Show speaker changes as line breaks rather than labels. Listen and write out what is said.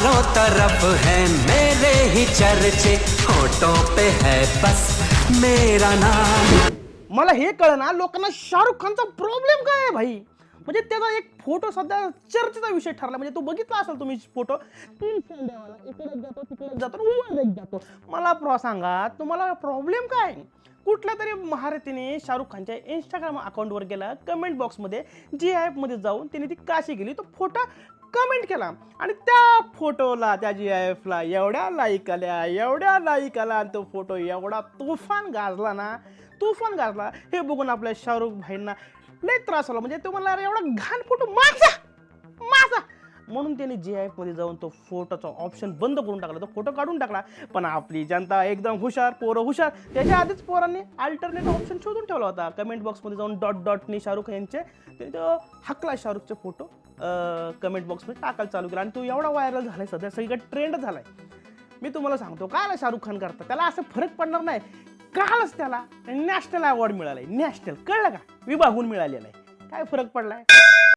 चारों तरफ है मेरे ही चर्चे होठों पे है बस मेरा नाम।
मला हे कळना लोकांना शाहरुख खानचा प्रॉब्लेम काय आहे भाई? म्हणजे त्याचा एक फोटो सध्या चर्चेचा विषय ठरला. म्हणजे तो बघितला असेल तुम्ही फोटो तीन जातो जातो मला सांगा तुम्हाला प्रॉब्लेम काय कुठल्या तरी महारथीने शाहरुख खानच्या इंस्टाग्राम अकाउंटवर गेला कमेंट बॉक्समध्ये जी ॲपमध्ये जाऊन त्याने ती काशी गेली. तो फोटो कमेंट केला. आणि त्या फोटोला त्या जी एफला एवढ्या लाईक आल्या एवढ्या लाईक आला आणि तो फोटो एवढा तुफान गाजला ना तुफान गाजला. हे बघून आपल्या शाहरुख भाईंना लय त्रास झाला. म्हणजे तुम्हाला एवढा घाण फोटो माझा म्हणून त्यांनी जी आयमध्ये जाऊन तो फोटोचा ऑप्शन बंद करून टाकला. तो फोटो काढून टाकला. पण आपली जनता एकदम हुशार पोरं हुशार. त्याच्या आधीच पोरांनी अल्टरनेट ऑप्शन शोधून ठेवला होता. कमेंट बॉक्समध्ये जाऊन डॉट डॉटनी शाहरुख यांचे तो हकला शाहरुखचे फोटो कमेंट बॉक्समध्ये टाकायला चालू केला. आणि तो एवढा व्हायरल झालाय सध्या सगळीकडे ट्रेंड झालाय. मी तुम्हाला सांगतो काय शाहरुख खान करता? त्याला असं फरक पडणार नाही. कालच त्याला नॅशनल अवॉर्ड मिळालाय. नॅशनल कळलं का? विभागून मिळालेला आहे. काय फरक पडलाय?